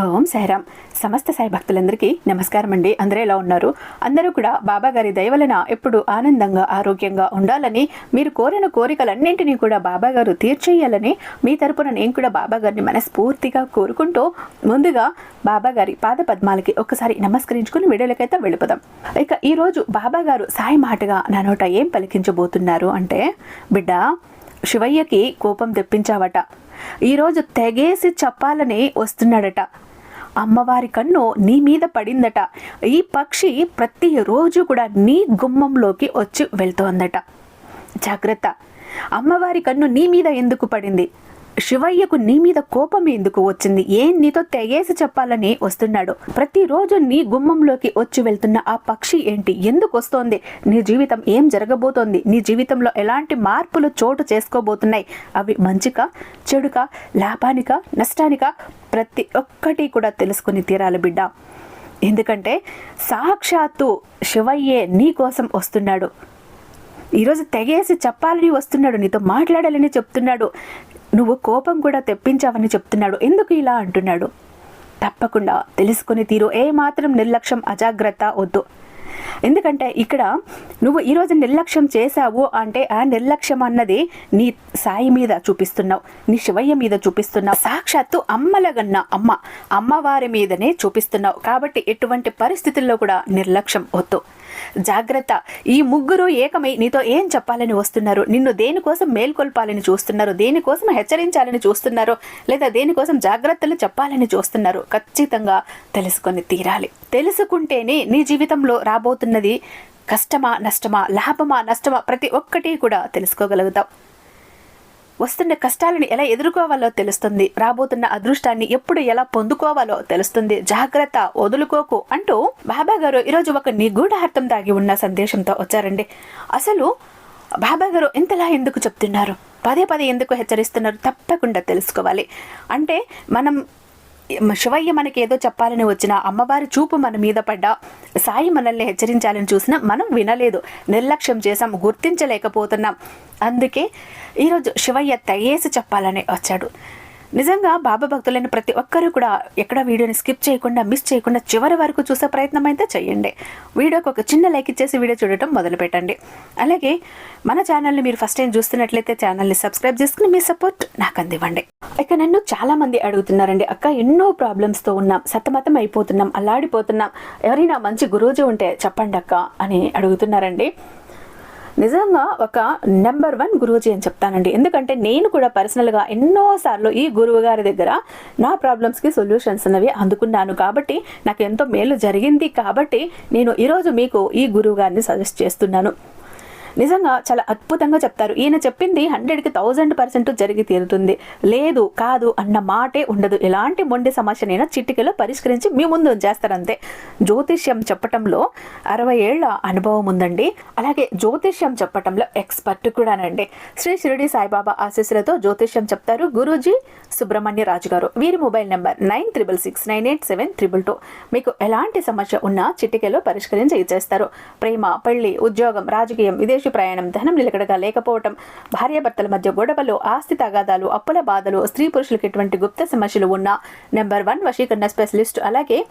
ఓం సాయిరామ్. సమస్త సాయి భక్తులందరికీ నమస్కారం అండి అందరూ ఎలా ఉన్నారు? అందరూ కూడా బాబా గారి దయవలన ఎప్పుడు ఆనందంగా ఆరోగ్యంగా ఉండాలని మీరు కోరిన కోరికలన్నింటినీ కూడా బాబా గారు తీర్చేయాలని మీ తరపున నేను కూడా బాబా గారిని మనస్ఫూర్తిగా కోరుకుంటూ ముందుగా బాబా గారి పాద పద్మాలకి ఒకసారి నమస్కరించుకుని వీడియోలకైతే వెళ్ళిపోదాం. ఇక ఈరోజు బాబా గారు సాయి మాటగా నా నోట ఏం పలికించబోతున్నారు అంటే బిడ్డ శివయ్యకి కోపం తెప్పించావట. ఈరోజు తెగేసి చెప్పాలని వస్తున్నాడట. అమ్మవారి కన్ను నీ మీద పడిందట. ఈ పక్షి ప్రతిరోజు కూడా నీ గుమ్మంలోకి వచ్చి వెళ్తోందట. జాగ్రత్త. అమ్మవారి కన్ను నీ మీద ఎందుకు పడింది? శివయ్యకు నీ మీద కోపం ఎందుకు వచ్చింది? ఏం నీతో తెగేసి చెప్పాలని వస్తున్నాడు? ప్రతిరోజు నీ గుమ్మంలోకి వచ్చి వెళ్తున్న ఆ పక్షి ఏంటి? ఎందుకు వస్తోంది? నీ జీవితం ఏం జరగబోతోంది? నీ జీవితంలో ఎలాంటి మార్పులు చోటు చేసుకోబోతున్నాయి? అవి మంచిక చెడుక లాభానిక నష్టానిక? ప్రతి ఒక్కటి కూడా తెలుసుకుని తీరాలి బిడ్డ. ఎందుకంటే సాక్షాత్తు శివయ్యే నీ కోసం వస్తున్నాడు. ఈరోజు తెగేసి చెప్పాలని వస్తున్నాడు నీతో మాట్లాడాలని చెప్తున్నాడు. నువ్వు కోపం కూడా తెప్పించావని చెప్తున్నాడు. ఎందుకు ఇలా అంటున్నాడు? తప్పకుండా తెలుసుకుని తీరు. ఏ మాత్రం నిర్లక్ష్యం అజాగ్రత్త వద్దు. ఎందుకంటే ఇక్కడ నువ్వు ఈరోజు నిర్లక్ష్యం చేశావు అంటే ఆ నిర్లక్ష్యం అన్నది నీ సాయి మీద చూపిస్తున్నావు. నీ శివయ్య మీద చూపిస్తున్నావు. సాక్షాత్తు అమ్మలగన్న అమ్మ అమ్మవారి మీదనే చూపిస్తున్నావు. కాబట్టి ఎటువంటి పరిస్థితుల్లో కూడా నిర్లక్ష్యం వద్దు. జాగ్రత్త. ఈ ముగ్గురు ఏకమై నీతో ఏం చెప్పాలని వస్తున్నారు? నిన్ను దేనికోసం మేల్కొల్పాలని చూస్తున్నారు? దేనికోసం హెచ్చరించాలని చూస్తున్నారు? లేదా దేనికోసం జాగ్రత్తలు చెప్పాలని చూస్తున్నారు? ఖచ్చితంగా తెలుసుకొని తీరాలి. తెలుసుకుంటేనే నీ జీవితంలో రాబోతున్నది కష్టమా నష్టమా లాభమా నష్టమా ప్రతి ఒక్కటి కూడా తెలుసుకోగలుగుతావు. వస్తున్న కష్టాలను ఎలా ఎదుర్కోవాలో తెలుస్తుంది. రాబోతున్న అదృష్టాన్ని ఎప్పుడు ఎలా పొందుకోవాలో తెలుస్తుంది. జాగ్రత్త వదులుకోకు అంటూ బాబా గారు ఈరోజు ఒక నిగూఢార్థం దాగి ఉన్న సందేశంతో వచ్చారండి. అసలు బాబా గారు ఇంతలా ఎందుకు చెప్తున్నారు? పదే పదే ఎందుకు హెచ్చరిస్తున్నారు? తప్పకుండా తెలుసుకోవాలి. అంటే మనం శివయ్య మనకి ఏదో చెప్పాలని వచ్చిన అమ్మవారి చూపు మన మీద పడ్డా. సాయి మనల్ని హెచ్చరించాలని చూసినా మనం వినలేదు. నిర్లక్ష్యం చేసాం గుర్తించలేకపోతున్నాం. అందుకే ఈరోజు శివయ్య తయేసి చెప్పాలని వచ్చాడు. నిజంగా బాబా భక్తులైన ప్రతి ఒక్కరూ కూడా ఎక్కడ వీడియోని స్కిప్ చేయకుండా మిస్ చేయకుండా చివరి వరకు చూసే ప్రయత్నం అయితే చేయండి. వీడియోకి ఒక చిన్న లైక్ ఇచ్చేసి వీడియో చూడటం మొదలు పెట్టండి అలాగే మన ఛానల్ని మీరు ఫస్ట్ టైం చూస్తున్నట్లయితే ఛానల్ని సబ్స్క్రైబ్ చేసుకుని మీ సపోర్ట్ నాకు అందివ్వండి. ఇక నన్ను చాలా మంది అడుగుతున్నారండి అక్క ఎన్నో ప్రాబ్లమ్స్తో ఉన్నాం సతమతం అయిపోతున్నాం అల్లాడిపోతున్నాం. ఎవరైనా మంచి గురూజీ ఉంటే చెప్పండి అక్క అని అడుగుతున్నారండి. నిజంగా ఒక నెంబర్ వన్ గురువుజీ అని చెప్తానండి. ఎందుకంటే నేను కూడా పర్సనల్గా ఎన్నోసార్లు ఈ గురువు గారి దగ్గర నా ప్రాబ్లమ్స్కి సొల్యూషన్స్ అనేవి అందుకున్నాను. కాబట్టి నాకు ఎంతో మేలు జరిగింది. కాబట్టి నేను ఈరోజు మీకు ఈ గురువు గారిని సజెస్ట్ చేస్తున్నాను. నిజంగా చాలా అద్భుతంగా చెప్తారు. ఈయన చెప్పింది హండ్రెడ్కి థౌజండ్ పర్సెంట్ జరిగి తీరుతుంది. లేదు కాదు అన్న మాటే ఉండదు. ఎలాంటి మొండి సమస్యనైనా చిటికలో పరిష్కరించి మీ ముందు చేస్తారంతే జ్యోతిష్యం చెప్పటంలో అరవై ఏళ్ళ అనుభవం ఉందండి. అలాగే జ్యోతిష్యం చెప్పటంలో ఎక్స్పర్ట్ కూడానండి. శ్రీ షిరిడి సాయిబాబా ఆశీస్సులతో జ్యోతిష్యం చెప్తారు గురూజీ సుబ్రహ్మణ్య రాజు గారు. వీరి mobile number nine triple six nine eight seven triple two. మీకు ఎలాంటి సమస్య ఉన్నా చిటికెలో పరిష్కరించి ఇచ్చేస్తారు. ప్రేమ పెళ్ళి ఉద్యోగం రాజకీయం విదేశ ప్రయాణం ధనం నిలకడగా లేకపోవటం భార్యాభర్తల మధ్య గొడవలు ఆస్తి తగాదాలు అప్పుల బాధలు స్త్రీ పురుషులకు ఎటువంటి గుప్త సమస్యలు ఉన్నా నెంబర్ వన్ వశీకరణ స్పెషలిస్ట్. అలాగే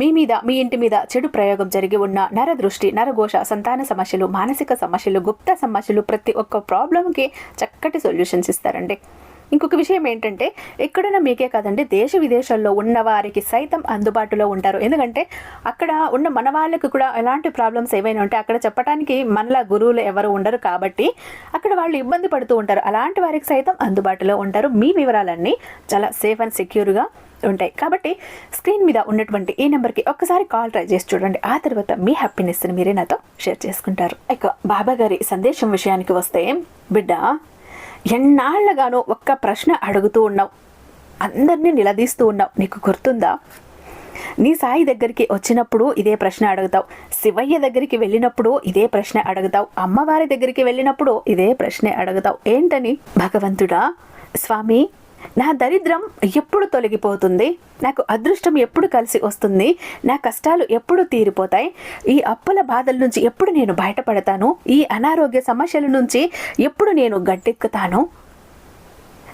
మీ మీద మీ ఇంటి మీద చెడు ప్రయోగం జరిగి ఉన్న నరదృష్టి నరఘోష సంతాన సమస్యలు మానసిక సమస్యలు గుప్త సమస్యలు ప్రతి ఒక్క ప్రాబ్లంకి చక్కటి సొల్యూషన్స్ ఇస్తారండి. ఇంకొక విషయం ఏంటంటే ఎక్కడైనా మీకే కాదండి దేశ విదేశాల్లో ఉన్న వారికి సైతం అందుబాటులో ఉంటారు. ఎందుకంటే అక్కడ ఉన్న మన వాళ్ళకి కూడా ఎలాంటి ప్రాబ్లమ్స్ ఏవైనా ఉంటే అక్కడ చెప్పడానికి మనలా గురువులు ఎవరు ఉండరు కాబట్టి అక్కడ వాళ్ళు ఇబ్బంది పడుతూ ఉంటారు. అలాంటి వారికి సైతం అందుబాటులో ఉంటారు. మీ వివరాలన్నీ చాలా సేఫ్ అండ్ సెక్యూర్గా ఉంటాయి. కాబట్టి స్క్రీన్ మీద ఉన్నటువంటి ఈ నెంబర్కి ఒక్కసారి కాల్ ట్రై చేసి చూడండి. ఆ తర్వాత మీ హ్యాపీనెస్ని మీరే నాతో షేర్ చేసుకుంటారు. ఇక బాబా గారి సందేశం విషయానికి వస్తే బిడ్డ ఎన్నాళ్ళగానో ఒక్క ప్రశ్న అడుగుతూ ఉన్నావు. అందరినీ నిలదీస్తూ ఉన్నావు. నీకు గుర్తుందా? నీ సాయి దగ్గరికి వచ్చినప్పుడు ఇదే ప్రశ్న అడుగుతావు. శివయ్య దగ్గరికి వెళ్ళినప్పుడు ఇదే ప్రశ్న అడుగుతావు. అమ్మవారి దగ్గరికి వెళ్ళినప్పుడు ఇదే ప్రశ్నే అడుగుతావు. ఏంటని? భగవంతుడా? స్వామి నా దరిద్రం ఎప్పుడు తొలగిపోతుంది? నాకు అదృష్టం ఎప్పుడు కలిసి వస్తుంది? నా కష్టాలు ఎప్పుడు తీరిపోతాయి? ఈ అప్పుల బాధల నుంచి ఎప్పుడు నేను బయటపడతాను? ఈ అనారోగ్య సమస్యల నుంచి ఎప్పుడు నేను గట్టెక్కుతాను?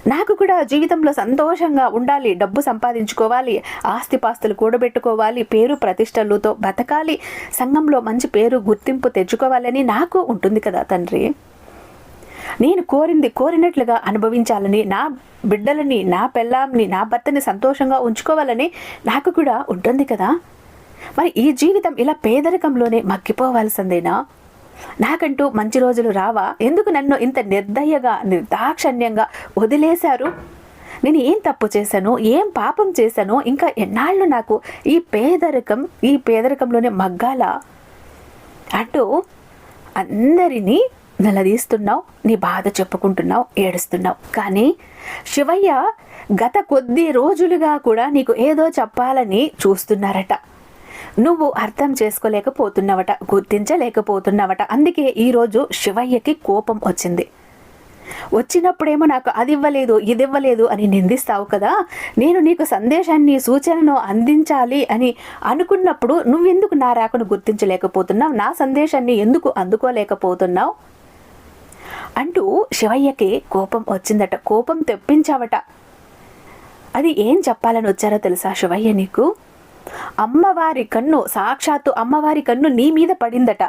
నాకు కూడా జీవితంలో సంతోషంగా ఉండాలి డబ్బు సంపాదించుకోవాలి ఆస్తిపాస్తులు కూడబెట్టుకోవాలి పేరు ప్రతిష్టలతో బతకాలి సంఘంలో మంచి పేరు గుర్తింపు తెచ్చుకోవాలని నాకు ఉంటుంది కదా తండ్రి. నేను కోరింది కోరినట్లుగా అనుభవించాలని నా బిడ్డలని నా పెళ్ళాంని నా భర్తని సంతోషంగా ఉంచుకోవాలని నాకు కూడా ఉంటుంది కదా. మరి ఈ జీవితం ఇలా పేదరికంలోనే మగ్గిపోవాల్సిందేనా? నాకంటూ మంచి రోజులు రావా? ఎందుకు నన్ను ఇంత నిర్దయగా నిర్దాక్షణ్యంగా వదిలేశారు? నేను ఏం తప్పు చేశాను? ఏం పాపం చేశాను? ఇంకా ఎన్నాళ్ళు నాకు ఈ పేదరికం ఈ పేదరికంలోనే మగ్గాల? అంటూ అందరినీ నిలదీస్తున్నావు నీ బాధ చెప్పుకుంటున్నావు ఏడుస్తున్నావు. కానీ శివయ్య గత కొద్ది రోజులుగా కూడా నీకు ఏదో చెప్పాలని చూస్తున్నారట. నువ్వు అర్థం చేసుకోలేకపోతున్నావట గుర్తించలేకపోతున్నావట. అందుకే ఈరోజు శివయ్యకి కోపం వచ్చింది. వచ్చినప్పుడేమో నాకు అది ఇవ్వలేదు ఇది ఇవ్వలేదు అని నిందిస్తావు కదా. నేను నీకు సందేశాన్ని సూచనను అందించాలి అని అనుకున్నప్పుడు నువ్వెందుకు నా రాకను గుర్తించలేకపోతున్నావు? నా సందేశాన్ని ఎందుకు అందుకోలేకపోతున్నావు? అంటూ శివయ్యకి కోపం వచ్చిందట. కోపం తెప్పించావట. అది ఏం చెప్పాలని వచ్చారో తెలుసా శివయ్య నీకు? అమ్మవారి కన్ను సాక్షాత్తు అమ్మవారి కన్ను నీ మీద పడిందట.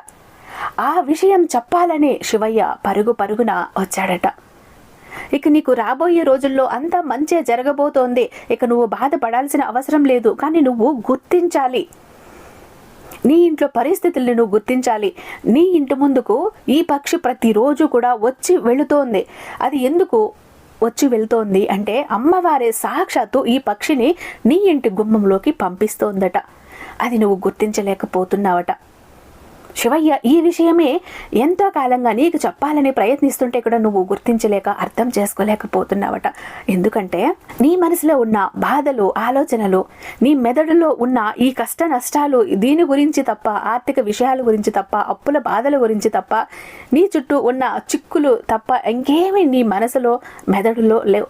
ఆ విషయం చెప్పాలనే శివయ్య పరుగు పరుగున వచ్చాడట. ఇక నీకు రాబోయే రోజుల్లో అంతా మంచే జరగబోతోంది. ఇక నువ్వు బాధపడాల్సిన అవసరం లేదు. కానీ నువ్వు గుర్తించాలి. నీ ఇంట్లో పరిస్థితుల్ని నువ్వు గుర్తించాలి. నీ ఇంటి ముందుకు ఈ పక్షి ప్రతిరోజు కూడా వచ్చి వెళుతోంది. అది ఎందుకు వచ్చి వెళ్తోంది అంటే అమ్మవారే సాక్షాత్తు ఈ పక్షిని నీ ఇంటి గుమ్మంలోకి పంపిస్తోందట. అది నువ్వు గుర్తించలేకపోతున్నావట. శివయ్య ఈ విషయమే ఎంతో కాలంగా నీకు చెప్పాలని ప్రయత్నిస్తుంటే కూడా నువ్వు గుర్తించలేక అర్థం చేసుకోలేకపోతున్నావట. ఎందుకంటే నీ మనసులో ఉన్న బాధలు ఆలోచనలు నీ మెదడులో ఉన్న ఈ కష్ట నష్టాలు దీని గురించి తప్ప ఆర్థిక విషయాల గురించి తప్ప అప్పుల బాధల గురించి తప్ప నీ చుట్టూ ఉన్న చిక్కులు తప్ప ఇంకేమీ నీ మనసులో మెదడులో లేవు.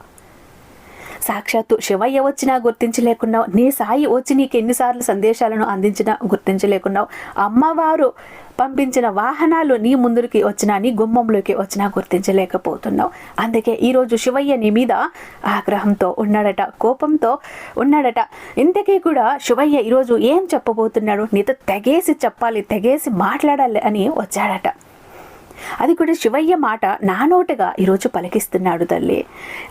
సాక్షాత్తు శివయ్య వచ్చినా గుర్తించలేకున్నావు. నీ సాయి వచ్చి నీకు ఎన్నిసార్లు సందేశాలను అందించినా గుర్తించలేకున్నావు. అమ్మవారు పంపించిన వాహనాలు నీ ముందుకి వచ్చినా నీ గుమ్మంలోకి వచ్చినా గుర్తించలేకపోతున్నావు. అందుకే ఈరోజు శివయ్య నీ మీద ఆగ్రహంతో ఉన్నాడట కోపంతో ఉన్నాడట. ఇంతకీ కూడా శివయ్య ఈరోజు ఏం చెప్పబోతున్నాడు? నీతో తెగేసి చెప్పాలి తెగేసి మాట్లాడాలి అని వచ్చాడట. అది కూడా శివయ్య మాట నా నోటగా ఈరోజు పలికిస్తున్నాడు తల్లి.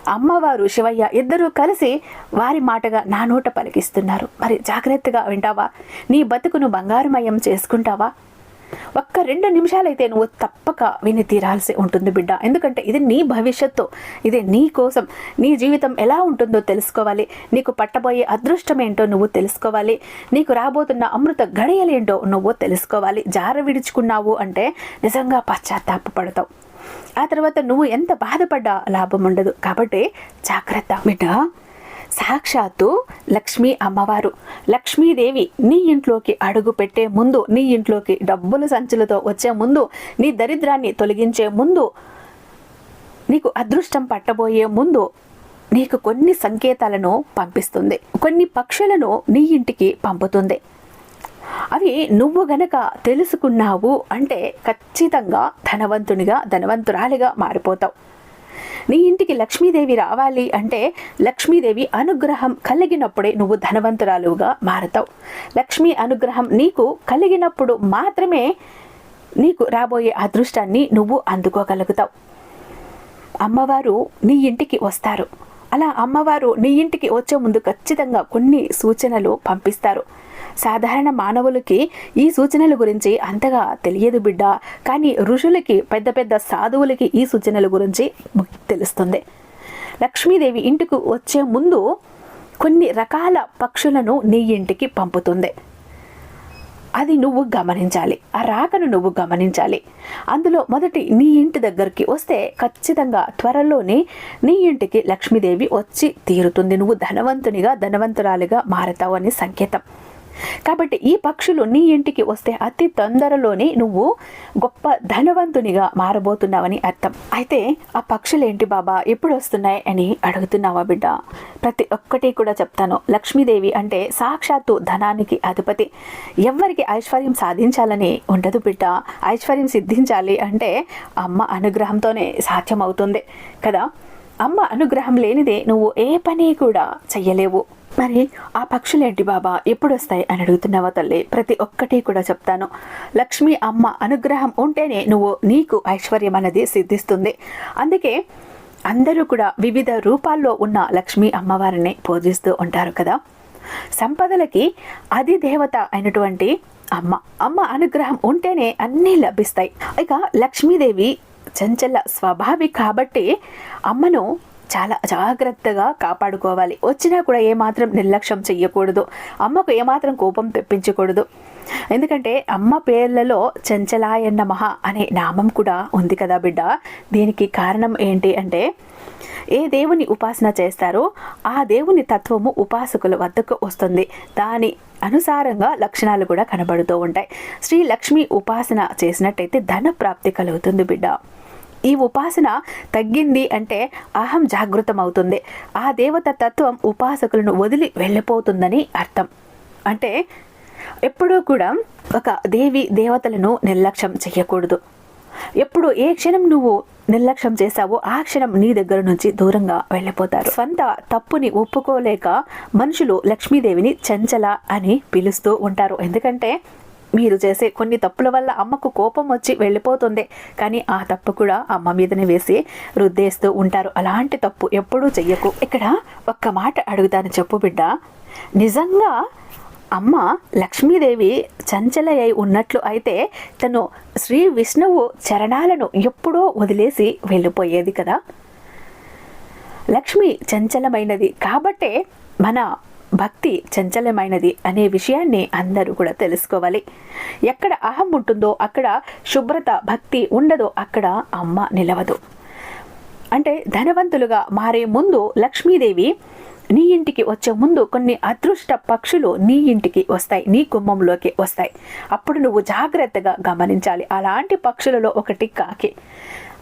అమ్మవారు శివయ్య ఇద్దరూ కలిసి వారి మాటగా నా నోట పలికిస్తున్నారు. మరి జాగ్రత్తగా వింటావా? నీ బతుకును బంగారుమయం చేసుకుంటావా? ఒక్క రెండు నిమిషాలైతే నువ్వు తప్పక విని తీరాల్సి ఉంటుంది బిడ్డ. ఎందుకంటే ఇది నీ భవిష్యత్తు. ఇది నీ కోసం. నీ జీవితం ఎలా ఉంటుందో తెలుసుకోవాలి. నీకు పట్టబోయే అదృష్టం ఏంటో నువ్వు తెలుసుకోవాలి. నీకు రాబోతున్న అమృత గడియలేంటో నువ్వు తెలుసుకోవాలి. జార విడుచుకున్నావు అంటే నిజంగా పశ్చాత్తాప పడతావు. ఆ తర్వాత నువ్వు ఎంత బాధపడ్డా లాభం ఉండదు. కాబట్టి జాగ్రత్త బిడ్డ. సాక్షాత్తు లక్ష్మీ అమ్మవారు. లక్ష్మీదేవి నీ ఇంట్లోకి అడుగు పెట్టే ముందు నీ ఇంట్లోకి డబ్బుల సంచులతో వచ్చే ముందు నీ దరిద్రాన్ని తొలగించే ముందు నీకు అదృష్టం పట్టబోయే ముందు నీకు కొన్ని సంకేతాలను పంపిస్తుంది. కొన్ని పక్షులను నీ ఇంటికి పంపుతుంది. అవి నువ్వు గనక తెలుసుకున్నావు అంటే ఖచ్చితంగా ధనవంతునిగా ధనవంతురాలిగా మారిపోతావు. నీ ఇంటికి లక్ష్మీదేవి రావాలి అంటే లక్ష్మీదేవి అనుగ్రహం కలిగినప్పుడే నువ్వు ధనవంతురాలుగా మారతావు. లక్ష్మీ అనుగ్రహం నీకు కలిగినప్పుడు మాత్రమే నీకు రాబోయే అదృష్టాన్ని నువ్వు అందుకోగలుగుతావు. అమ్మవారు నీ ఇంటికి వస్తారు. అలా అమ్మవారు నీ ఇంటికి వచ్చే ముందు ఖచ్చితంగా కొన్ని సూచనలు పంపిస్తారు. సాధారణ మానవులకి ఈ సూచనల గురించి అంతగా తెలియదు బిడ్డ. కానీ ఋషులకి పెద్ద పెద్ద సాధువులకి ఈ సూచనల గురించి తెలుస్తుంది. లక్ష్మీదేవి ఇంటికి వచ్చే ముందు కొన్ని రకాల పక్షులను నీ ఇంటికి పంపుతుంది. అది నువ్వు గమనించాలి. ఆ రాకను నువ్వు గమనించాలి. అందులో మొదటి నీ ఇంటి దగ్గరికి వస్తే ఖచ్చితంగా త్వరలోనే నీ ఇంటికి లక్ష్మీదేవి వచ్చి తీరుతుంది. నువ్వు ధనవంతునిగా ధనవంతురాలిగా మారతావు అని సంకేతం. కాబట్టి ఈ పక్షులు నీ ఇంటికి వస్తే అతి తొందరలోనే నువ్వు గొప్ప ధనవంతునిగా మారబోతున్నావని అర్థం. అయితే ఆ పక్షులు ఏంటి బాబా? ఎప్పుడు వస్తున్నాయి అని అడుగుతున్నావా బిడ్డ? ప్రతి ఒక్కటి కూడా చెప్తాను. లక్ష్మీదేవి అంటే సాక్షాత్తు ధనానికి అధిపతి. ఎవరికి ఐశ్వర్యం సాధించాలని ఉండదు బిడ్డ. ఐశ్వర్యం సిద్ధించాలి అంటే అమ్మ అనుగ్రహంతోనే సాధ్యమవుతుంది కదా? అమ్మ అనుగ్రహం లేనిదే నువ్వు ఏ పని కూడా చెయ్యలేవు. మరి ఆ పక్షులేంటి బాబా? ఎప్పుడు వస్తాయి అని అడుగుతున్నావా తల్లి? ప్రతి ఒక్కటి కూడా చెప్తాను. లక్ష్మి అమ్మ అనుగ్రహం ఉంటేనే నువ్వు నీకు ఐశ్వర్యం అనేది సిద్ధిస్తుంది. అందుకే అందరూ కూడా వివిధ రూపాల్లో ఉన్న లక్ష్మీ అమ్మవారిని పూజిస్తూ ఉంటారు కదా. సంపదలకి అది దేవత అయినటువంటి అమ్మ. అమ్మ అనుగ్రహం ఉంటేనే అన్నీ లభిస్తాయి. ఇక లక్ష్మీదేవి చంచల స్వభావి కాబట్టి అమ్మను చాలా జాగ్రత్తగా కాపాడుకోవాలి. వచ్చినా కూడా ఏమాత్రం నిర్లక్ష్యం చెయ్యకూడదు. అమ్మకు ఏమాత్రం కోపం తెప్పించకూడదు. ఎందుకంటే అమ్మ పేర్లలో చంచలాయన్న మహా అనే నామం కూడా ఉంది కదా బిడ్డ. దీనికి కారణం ఏంటి అంటే ఏ దేవుని ఉపాసన చేస్తారో ఆ దేవుని తత్వము ఉపాసకుల వద్దకు వస్తుంది. దాని అనుసారంగా లక్షణాలు కూడా కనబడుతూ ఉంటాయి. శ్రీ లక్ష్మి ఉపాసన చేసినట్టయితే ధన ప్రాప్తి కలుగుతుంది బిడ్డ. ఈ ఉపాసన తగ్గింది అంటే అహం జాగృతం అవుతుంది ఆ దేవత తత్వం ఉపాసకులను వదిలి వెళ్ళిపోతుందని అర్థం. అంటే ఎప్పుడూ కూడా ఒక దేవి దేవతలను నిర్లక్ష్యం చేయకూడదు ఎప్పుడు ఏ క్షణం నువ్వు నిర్లక్ష్యం చేశావో ఆ క్షణం నీ దగ్గర నుంచి దూరంగా వెళ్ళిపోతారు. స్వంత తప్పుని ఒప్పుకోలేక మనుషులు లక్ష్మీదేవిని చంచల అని పిలుస్తూ ఉంటారు. ఎందుకంటే మీరు చేసే కొన్ని తప్పుల వల్ల అమ్మకు కోపం వచ్చి వెళ్ళిపోతుంది. కానీ ఆ తప్పు కూడా అమ్మ మీదనే వేసి రుద్దేస్తూ ఉంటారు. అలాంటి తప్పు ఎప్పుడూ చెయ్యకు. ఇక్కడ ఒక్క మాట అడుగుతాను చెప్పు బిడ్డ. నిజంగా అమ్మ లక్ష్మీదేవి చంచలయ్యి ఉన్నట్లు అయితే తను శ్రీ విష్ణువు చరణాలను ఎప్పుడో వదిలేసి వెళ్ళిపోయేది కదా. లక్ష్మి చంచలమైనది కాబట్టే మన భక్తి చంచలమైనది అనే విషయాన్ని అందరూ కూడా తెలుసుకోవాలి. ఎక్కడ అహం ఉంటుందో అక్కడ శుభ్రత భక్తి ఉండదో అక్కడ అమ్మ నిలవదు. అంటే ధనవంతులుగా మారే ముందు లక్ష్మీదేవి నీ ఇంటికి వచ్చే ముందు కొన్ని అదృష్ట పక్షులు నీ ఇంటికి వస్తాయి నీ కుంభంలోకి వస్తాయి. అప్పుడు నువ్వు జాగ్రత్తగా గమనించాలి. అలాంటి పక్షులలో ఒకటి కాకి.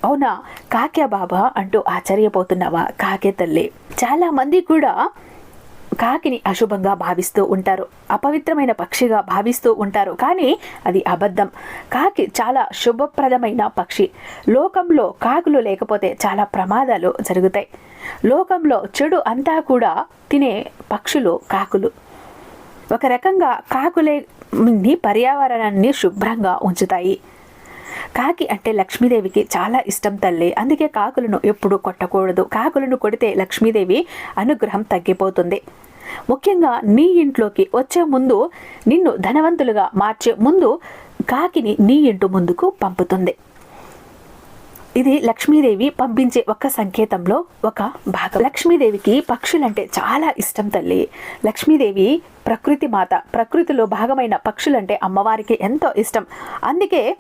అవునా? కాకే బాబా అంటూ ఆశ్చర్యపోతున్నావా? కాకే తల్లి. చాలామంది కూడా కాకిని అశుభంగా భావిస్తూ ఉంటారు. అపవిత్రమైన పక్షిగా భావిస్తూ ఉంటారు. కానీ అది అబద్ధం. కాకి చాలా శుభప్రదమైన పక్షి. లోకంలో కాకులు లేకపోతే చాలా ప్రమాదాలు జరుగుతాయి. లోకంలో చెడు అంతా కూడా తినే పక్షులు కాకులు. ఒక రకంగా కాకులే పర్యావరణాన్ని శుభ్రంగా ఉంచుతాయి. కాకి అంటే లక్ష్మీదేవికి చాలా ఇష్టం తల్లి. అందుకే కాకులను ఎప్పుడు కొట్టకూడదు. కాకులను కొడితే లక్ష్మీదేవి అనుగ్రహం తగ్గిపోతుంది. ముఖ్యంగా నీ ఇంట్లోకి వచ్చే ముందు నిన్ను ధనవంతులుగా మార్చే ముందు కాకిని నీ ఇంటి ముందుకు పంపుతుంది. ఇది లక్ష్మీదేవి పంపించే ఒక సంకేతంలో ఒక భాగం. లక్ష్మీదేవికి పక్షులంటే చాలా ఇష్టం తల్లి. లక్ష్మీదేవి ప్రకృతి మాత. ప్రకృతిలో భాగమైన పక్షులంటే అమ్మవారికి ఎంతో ఇష్టం. అందుకే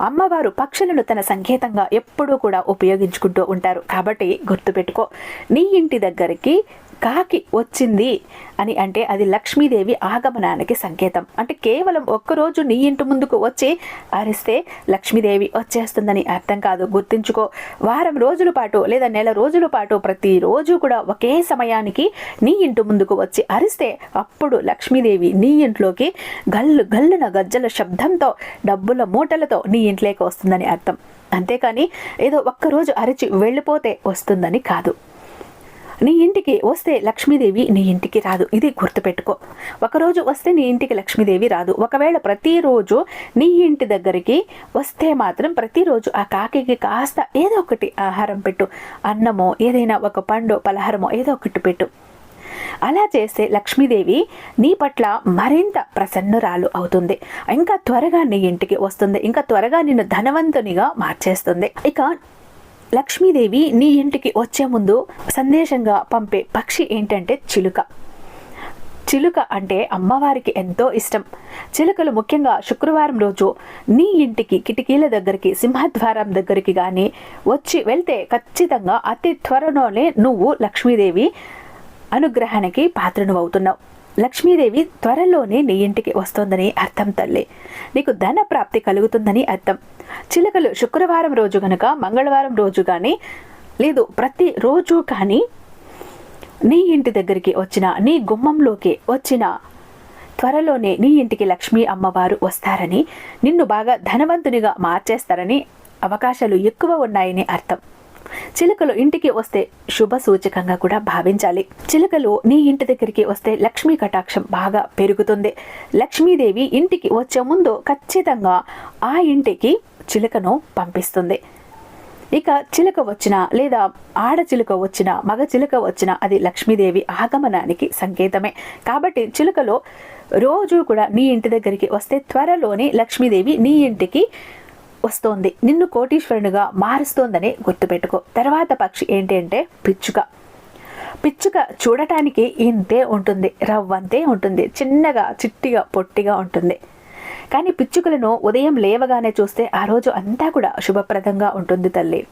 అమ్మవారు పక్షులను తన సంకేతంగా ఎప్పుడూ కూడా ఉపయోగించుకుంటూ ఉంటారు. కాబట్టి గుర్తుపెట్టుకో నీ ఇంటి దగ్గరికి కాకి వచ్చింది అని అంటే అది లక్ష్మీదేవి ఆగమనానికి సంకేతం. అంటే కేవలం ఒక్కరోజు నీ ఇంటి ముందుకు వచ్చి అరిస్తే లక్ష్మీదేవి వచ్చేస్తుందని అర్థం కాదు. గుర్తుంచుకో వారం రోజుల పాటు లేదా నెల రోజుల పాటు ప్రతిరోజు కూడా ఒకే సమయానికి నీ ఇంటి ముందుకు వచ్చి అరిస్తే అప్పుడు లక్ష్మీదేవి నీ ఇంట్లోకి గల్లు గల్లున గజ్జల శబ్దంతో డబ్బుల మూటలతో నీ ఇంట్లోకి వస్తుందని అర్థం. అంతేకాని ఏదో ఒక్కరోజు అరిచి వెళ్ళిపోతే వస్తుందని కాదు. నీ ఇంటికి వస్తే లక్ష్మీదేవి నీ ఇంటికి రాదు. ఇది గుర్తుపెట్టుకో. ఒకరోజు వస్తే నీ ఇంటికి లక్ష్మీదేవి రాదు. ఒకవేళ ప్రతిరోజు నీ ఇంటి దగ్గరికి వస్తే మాత్రం ప్రతిరోజు ఆ కాకి కాస్త ఏదో ఒకటి ఆహారం పెట్టు. అన్నమో ఏదైనా ఒక పండు పలహారమో ఏదో ఒకటి పెట్టు. అలా చేస్తే లక్ష్మీదేవి నీ పట్ల మరింత ప్రసన్నురాలు అవుతుంది. ఇంకా త్వరగా నీ ఇంటికి వస్తుంది. ఇంకా త్వరగా నిన్ను ధనవంతునిగా మార్చేస్తుంది. ఇక లక్ష్మీదేవి నీ ఇంటికి వచ్చే ముందు సందేశంగా పంపే పక్షి ఏంటంటే చిలుక. చిలుక అంటే అమ్మవారికి ఎంతో ఇష్టం. చిలుకలు ముఖ్యంగా శుక్రవారం రోజు నీ ఇంటికి కిటికీల దగ్గరికి సింహద్వారం దగ్గరికి కానీ వచ్చి వెళ్తే ఖచ్చితంగా అతి త్వరలోనే నువ్వు లక్ష్మీదేవి అనుగ్రహానికి పాత్రను అవుతున్నావు లక్ష్మీదేవి త్వరలోనే నీ ఇంటికి వస్తోందని అర్థం తల్లి. నీకు ధన ప్రాప్తి కలుగుతుందని అర్థం. చిలకలు శుక్రవారం రోజు గనక మంగళవారం రోజు కానీ లేదు ప్రతి రోజు కానీ నీ ఇంటి దగ్గరికి వచ్చిన నీ గుమ్మంలోకి వచ్చిన త్వరలోనే నీ ఇంటికి లక్ష్మీ అమ్మవారు వస్తారని నిన్ను బాగా ధనవంతునిగా మార్చేస్తారని అవకాశాలు ఎక్కువ ఉన్నాయని అర్థం. చిలుకలు ఇంటికి వస్తే శుభ సూచకంగా కూడా భావించాలి. చిలుకలు నీ ఇంటి దగ్గరికి వస్తే లక్ష్మీ కటాక్షం బాగా పెరుగుతుంది. లక్ష్మీదేవి ఇంటికి వచ్చే ముందు ఖచ్చితంగా ఆ ఇంటికి చిలుకను పంపిస్తుంది. ఇక చిలుక వచ్చిన లేదా ఆడ చిలుక వచ్చిన మగ చిలుక వచ్చిన అది లక్ష్మీదేవి ఆగమనానికి సంకేతమే. కాబట్టి చిలుకలో రోజు కూడా నీ ఇంటి దగ్గరికి వస్తే త్వరలోనే లక్ష్మీదేవి నీ ఇంటికి వస్తోంది. నిన్ను కోటీశ్వరునిగా మారుస్తోందని గుర్తుపెట్టుకో. తర్వాత పక్షి ఏంటి అంటే పిచ్చుక. పిచ్చుక చూడటానికి ఇంతే ఉంటుంది. రవ్వంతే ఉంటుంది. చిన్నగా చిట్టిగా పొట్టిగా ఉంటుంది. కానీ పిచ్చుకలను ఉదయం లేవగానే చూస్తే ఆ రోజు అంతా కూడా శుభప్రదంగా ఉంటుంది తల్లి.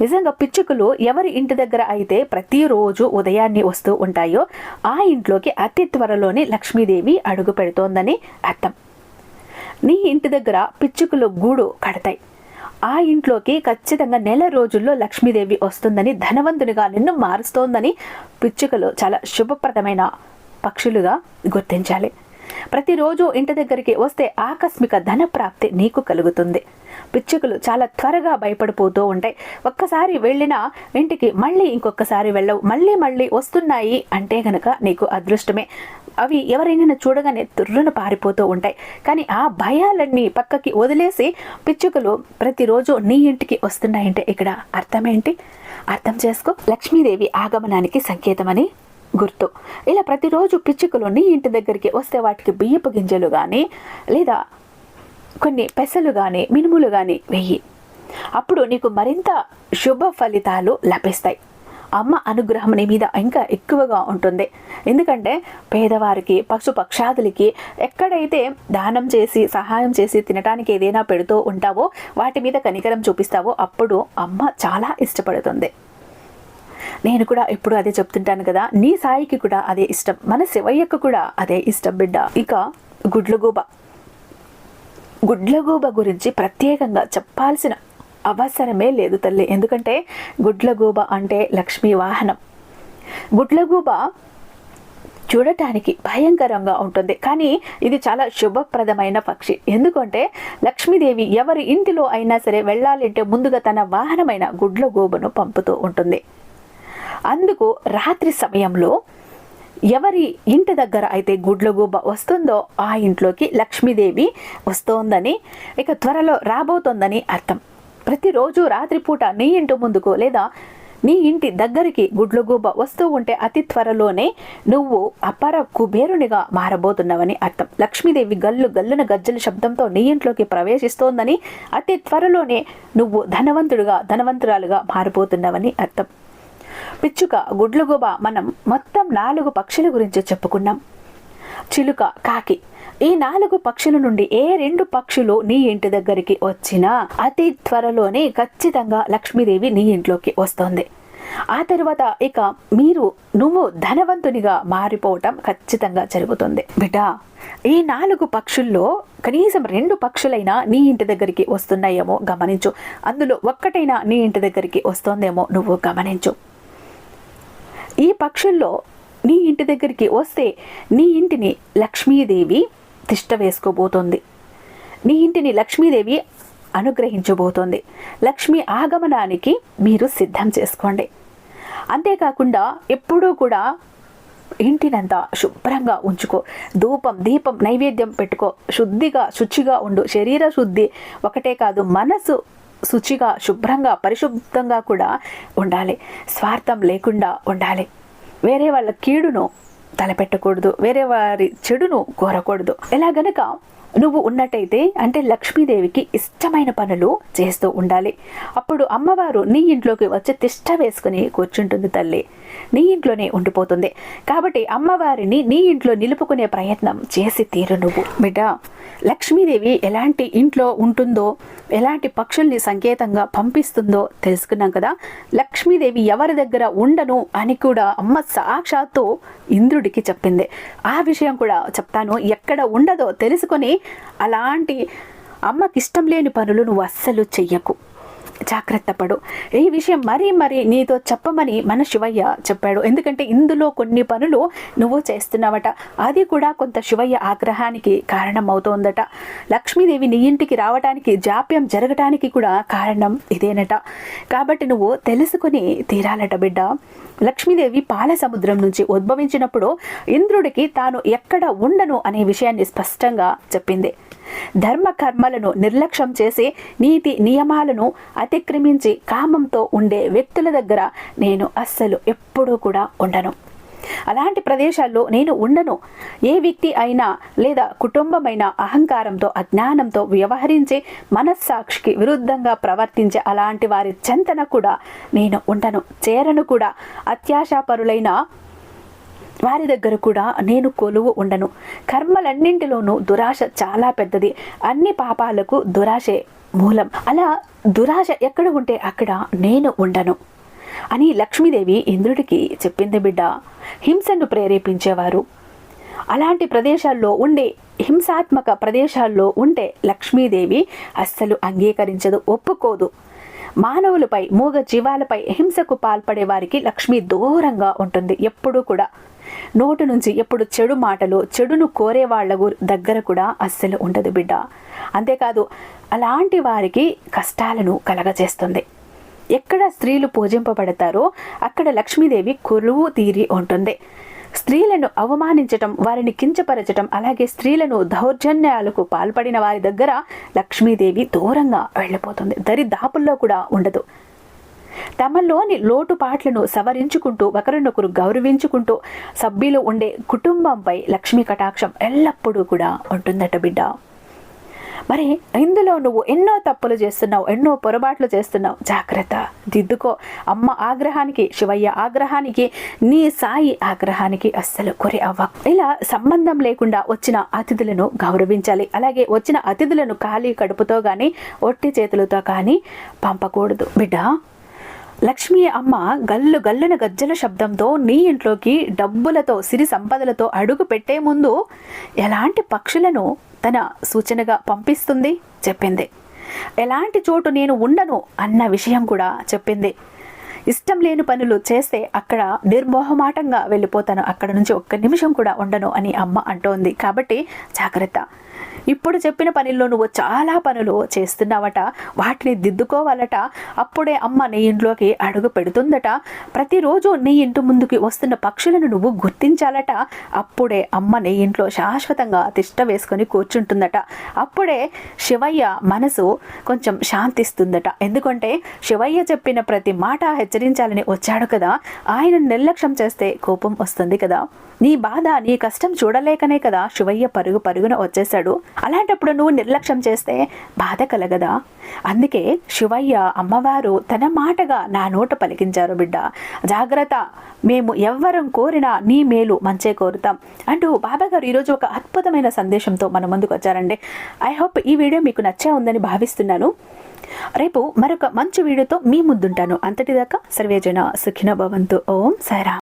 నిజంగా పిచ్చుకలు ఎవరి ఇంటి దగ్గర అయితే ప్రతిరోజు ఉదయాన్నే వస్తూ ఉంటాయో ఆ ఇంట్లోకి అతి త్వరలోనే లక్ష్మీదేవి అడుగు పెడుతోందని అర్థం. నీ ఇంటి దగ్గర పిచ్చుకలు గూడు కడతాయి. ఆ ఇంట్లోకి ఖచ్చితంగా నెల రోజుల్లో లక్ష్మీదేవి వస్తుందని ధనవంతునిగా నిన్ను మారుస్తోందని పిచ్చుకలు చాలా శుభప్రదమైన పక్షులుగా గుర్తించాలి. ప్రతిరోజు ఇంటి దగ్గరికి వస్తే ఆకస్మిక ధన ప్రాప్తి నీకు కలుగుతుంది. పిచ్చుకలు చాలా త్వరగా భయపడిపోతూ ఉంటాయి. ఒక్కసారి వెళ్ళిన ఇంటికి మళ్ళీ ఇంకొకసారి వెళ్ళవు. మళ్ళీ మళ్ళీ వస్తున్నాయి అంటే గనక నీకు అదృష్టమే. అవి ఎవరైనా చూడగానే తుర్రున పారిపోతూ ఉంటాయి. కానీ ఆ భయాలన్నీ పక్కకి వదిలేసి పిచ్చుకలు ప్రతిరోజు నీ ఇంటికి వస్తున్నాయంటే ఇక్కడ అర్థమేంటి అర్థం చేసుకో. లక్ష్మీదేవి ఆగమనానికి సంకేతమని గుర్తు. ఇలా ప్రతిరోజు పిచ్చుకలు నీ ఇంటి దగ్గరికి వస్తే వాటికి బియ్యపు గింజలు కానీ లేదా కొన్ని పెసలు కానీ మినుములు కానీ వెయ్యి అప్పుడు నీకు మరింత శుభ ఫలితాలు లభిస్తాయి. అమ్మ అనుగ్రహం నీ మీద ఇంకా ఎక్కువగా ఉంటుంది. ఎందుకంటే పేదవారికి పశు పక్షాదులకి ఎక్కడైతే దానం చేసి సహాయం చేసి తినడానికి ఏదైనా పెడుతూ ఉంటావో వాటి మీద కనికరం చూపిస్తావో అప్పుడు అమ్మ చాలా ఇష్టపడుతుంది. నేను కూడా ఎప్పుడు అదే చెప్తుంటాను కదా నీ సాయికి కూడా అదే ఇష్టం. మన శివయ్యకు కూడా అదే ఇష్టం బిడ్డ. ఇక గుడ్లగూబ. గుడ్లగూబ గురించి ప్రత్యేకంగా చెప్పాల్సిన అవసరమే లేదు తల్లి. ఎందుకంటే గుడ్లగూబ అంటే లక్ష్మీ వాహనం. గుడ్లగూబ చూడటానికి భయంకరంగా ఉంటుంది. కానీ ఇది చాలా శుభప్రదమైన పక్షి. ఎందుకంటే లక్ష్మీదేవి ఎవరి ఇంటిలో అయినా సరే వెళ్ళాలంటే ముందుగా తన వాహనమైన గుడ్లగూబను పంపుతూ ఉంటుంది. అందుకు రాత్రి సమయంలో ఎవరి ఇంటి దగ్గర అయితే గుడ్లగూబ వస్తుందో ఆ ఇంట్లోకి లక్ష్మీదేవి వస్తోందని ఇక త్వరలో రాబోతోందని అర్థం. ప్రతిరోజు రాత్రిపూట నీ ఇంటి ముందుకు లేదా నీ ఇంటి దగ్గరికి గుడ్లగూబ వస్తూ ఉంటే అతి త్వరలోనే నువ్వు అపర కుబేరునిగా మారబోతున్నావని అర్థం. లక్ష్మీదేవి గల్లు గల్లున గజ్జల శబ్దంతో నీ ఇంట్లోకి ప్రవేశిస్తోందని అతి త్వరలోనే నువ్వు ధనవంతుడుగా ధనవంతురాలుగా మారిపోతున్నావని అర్థం. పిచ్చుక గుడ్లుగుబ మనం మొత్తం నాలుగు పక్షుల గురించి చెప్పుకున్నాం. చిలుక కాకి ఈ నాలుగు పక్షుల నుండి ఏ రెండు పక్షులు నీ ఇంటి దగ్గరికి వచ్చినా అతి త్వరలోనే ఖచ్చితంగా లక్ష్మీదేవి నీ ఇంట్లోకి వస్తుంది. ఆ తర్వాత ఇక మీరు నువ్వు ధనవంతునిగా మారిపోవటం ఖచ్చితంగా జరుగుతుంది. బిడ్డ ఈ నాలుగు పక్షుల్లో కనీసం రెండు పక్షులైనా నీ ఇంటి దగ్గరికి వస్తున్నాయేమో గమనించు. అందులో ఒక్కటైనా నీ ఇంటి దగ్గరికి వస్తోందేమో నువ్వు గమనించు. ఈ పక్షుల్లో నీ ఇంటి దగ్గరికి వస్తే నీ ఇంటిని లక్ష్మీదేవి తిష్ట వేసుకోబోతోంది. నీ ఇంటిని లక్ష్మీదేవి అనుగ్రహించబోతోంది. లక్ష్మీ ఆగమనానికి మీరు సిద్ధం చేసుకోండి. అంతేకాకుండా ఎప్పుడూ కూడా ఇంటినంతా శుభ్రంగా ఉంచుకో. ధూపం దీపం నైవేద్యం పెట్టుకో. శుద్ధిగా శుచిగా ఉండు. శరీర శుద్ధి ఒకటే కాదు మనసు శుచిగా శుభ్రంగా పరిశుభ్రంగా కూడా ఉండాలి. స్వార్థం లేకుండా ఉండాలి. వేరే వాళ్ళ కీడును తలపెట్టకూడదు. వేరే వారి చెడును కోరకూడదు. ఎలా గనక నువ్వు ఉన్నట్టయితే అంటే లక్ష్మీదేవికి ఇష్టమైన పనులు చేస్తూ ఉండాలి. అప్పుడు అమ్మవారు నీ ఇంట్లోకి వచ్చి తిష్ట వేసుకుని కూర్చుంటుంది తల్లి. నీ ఇంట్లోనే ఉండిపోతుంది. కాబట్టి అమ్మవారిని నీ ఇంట్లో నిలుపుకునే ప్రయత్నం చేసి తీరు నువ్వు. బిడ్డ లక్ష్మీదేవి ఎలాంటి ఇంట్లో ఉంటుందో ఎలాంటి పక్షుల్ని సంకేతంగా పంపిస్తుందో తెలుసుకున్నాం కదా. లక్ష్మీదేవి ఎవరి దగ్గర ఉండను అని కూడా అమ్మ సాక్షాత్తు ఇంద్రుడికి చెప్పింది. ఆ విషయం కూడా చెప్తాను. ఎక్కడ ఉండదో తెలుసుకొని అలాంటి అమ్మకి ఇష్టం లేని పనులు నువ్వు అస్సలు చెయ్యకు. జాగ్రత్త పడు. ఈ విషయం మరీ మరీ నీతో చెప్పమని మన శివయ్య చెప్పాడు. ఎందుకంటే ఇందులో కొన్ని పనులు నువ్వు చేస్తున్నావట. అది కూడా కొంత శివయ్య ఆగ్రహానికి కారణమవుతోందట. లక్ష్మీదేవి నీ ఇంటికి రావటానికి జాప్యం జరగటానికి కూడా కారణం ఇదేనట. కాబట్టి నువ్వు తెలుసుకుని తీరాలట బిడ్డ. లక్ష్మీదేవి పాల సముద్రం నుంచి ఉద్భవించినప్పుడు ఇంద్రుడికి తాను ఎక్కడ ఉండను అనే విషయాన్ని స్పష్టంగా చెప్పింది. ధర్మ కర్మలను నిర్లక్ష్యం చేసి నీతి నియమాలను అతిక్రమించి కామంతో ఉండే వ్యక్తుల దగ్గర నేను అస్సలు ఎప్పుడూ కూడా ఉండను. అలాంటి ప్రదేశాల్లో నేను ఉండను. ఏ వ్యక్తి అయినా లేదా కుటుంబమైన అహంకారంతో అజ్ఞానంతో వ్యవహరించి మనస్సాక్షికి విరుద్ధంగా ప్రవర్తించే అలాంటి వారి చెంతన కూడా నేను ఉండను. చేరను కూడా. అత్యాశాపరులైన వారి దగ్గర కూడా నేను కొలువు ఉండను. కర్మలన్నింటిలోనూ దురాశ చాలా పెద్దది. అన్ని పాపాలకు దురాశే మూలం. అలా దురాశ ఎక్కడ ఉంటే అక్కడ నేను ఉండను. అని లక్ష్మీదేవి ఇంద్రుడికి చెప్పింది బిడ్డ. హింసను ప్రేరేపించేవారు. అలాంటి ప్రదేశాల్లో ఉండే హింసాత్మక ప్రదేశాల్లో ఉంటే లక్ష్మీదేవి అస్సలు అంగీకరించదు ఒప్పుకోదు. మానవులపై మూగ జీవాలపై హింసకు పాల్పడే వారికి లక్ష్మి దూరంగా ఉంటుంది ఎప్పుడూ కూడా. నోటు నుంచి ఎప్పుడు చెడు మాటలు చెడును కోరే వాళ్ళ దగ్గర కూడా అస్సలు ఉండదు బిడ్డ. అంతేకాదు అలాంటి వారికి కష్టాలను కలగజేస్తుంది. ఎక్కడ స్త్రీలు పూజింపబడతారో అక్కడ లక్ష్మీదేవి కొలువు తీరి ఉంటుంది. స్త్రీలను అవమానించటం వారిని కించపరచటం అలాగే స్త్రీలను దౌర్జన్యాలకు పాల్పడిన వారి దగ్గర లక్ష్మీదేవి దూరంగా వెళ్ళిపోతుంది. దరిదాపుల్లో కూడా ఉండదు. తమలోని లోటుపాట్లను సవరించుకుంటూ ఒకరినొకరు గౌరవించుకుంటూ సభ్యులు ఉండే కుటుంబంపై లక్ష్మీ కటాక్షం ఎల్లప్పుడూ కూడా ఉంటుందట బిడ్డ. మరి ఇందులో నువ్వు ఎన్నో తప్పులు చేస్తున్నావు ఎన్నో పొరపాట్లు చేస్తున్నావు. జాగ్రత్త దిద్దుకో. అమ్మ ఆగ్రహానికి శివయ్య ఆగ్రహానికి నీ సాయి ఆగ్రహానికి అస్సలు కొరి అవ్వ. ఇలా సంబంధం లేకుండా వచ్చిన అతిథులను గౌరవించాలి. అలాగే వచ్చిన అతిథులను ఖాళీ కడుపుతో కానీ ఒట్టి చేతులతో కానీ పంపకూడదు. బిడ్డ లక్ష్మీ అమ్మ గల్లు గల్లున గజ్జల శబ్దంతో నీ ఇంట్లోకి డబ్బులతో సిరి సంపదలతో అడుగు పెట్టే ముందు ఎలాంటి పక్షులను తన సూచనగా పంపిస్తుంది? చెప్పింది. ఎలాంటి చోటు నేను ఉండను అన్న విషయం కూడా చెప్పింది. ఇష్టం లేని పనులు చేస్తే అక్కడ నిర్మోహమాటంగా వెళ్ళిపోతాను. అక్కడ నుంచి ఒక్క నిమిషం కూడా ఉండను అని అమ్మ అంటోంది. కాబట్టి జాగ్రత్త. ఇప్పుడు చెప్పిన పనుల్లో నువ్వు చాలా పనులు చేస్తున్నావట. వాటిని దిద్దుకోవాలట. అప్పుడే అమ్మ నీ ఇంట్లోకి అడుగు పెడుతుందట. ప్రతిరోజు నీ ఇంటి ముందుకి వస్తున్న పక్షులను నువ్వు గుర్తించాలట. అప్పుడే అమ్మ నీ ఇంట్లో శాశ్వతంగా తిష్ట వేసుకొని కూర్చుంటుందట. అప్పుడే శివయ్య మనసు కొంచెం శాంతిస్తుందట. ఎందుకంటే శివయ్య చెప్పిన ప్రతి మాట హెచ్చరించాలని వచ్చాడు కదా. ఆయన నిర్లక్ష్యం చేస్తే కోపం వస్తుంది కదా. నీ బాధ నీ కష్టం చూడలేకనే కదా శివయ్య పరుగు పరుగున వచ్చేశాడు. అలాంటప్పుడు నువ్వు నిర్లక్ష్యం చేస్తే బాధ కలగదా? అందుకే శివయ్య అమ్మవారు తన మాటగా నా నోట పలికించారు బిడ్డ. జాగ్రత్త. మేము ఎవ్వరం కోరినా నీ మేలు మంచే కోరుతాం అంటూ బాబా గారు ఈరోజు ఒక అద్భుతమైన సందేశంతో మన ముందుకు వచ్చారండి. ఐ హోప్ ఈ వీడియో మీకు నచ్చే ఉందని భావిస్తున్నాను. రేపు మరొక మంచి వీడియోతో మీ ముందుంటాను. అంతటిదాకా సర్వేజన సుఖిన భవంతు. ఓం సారా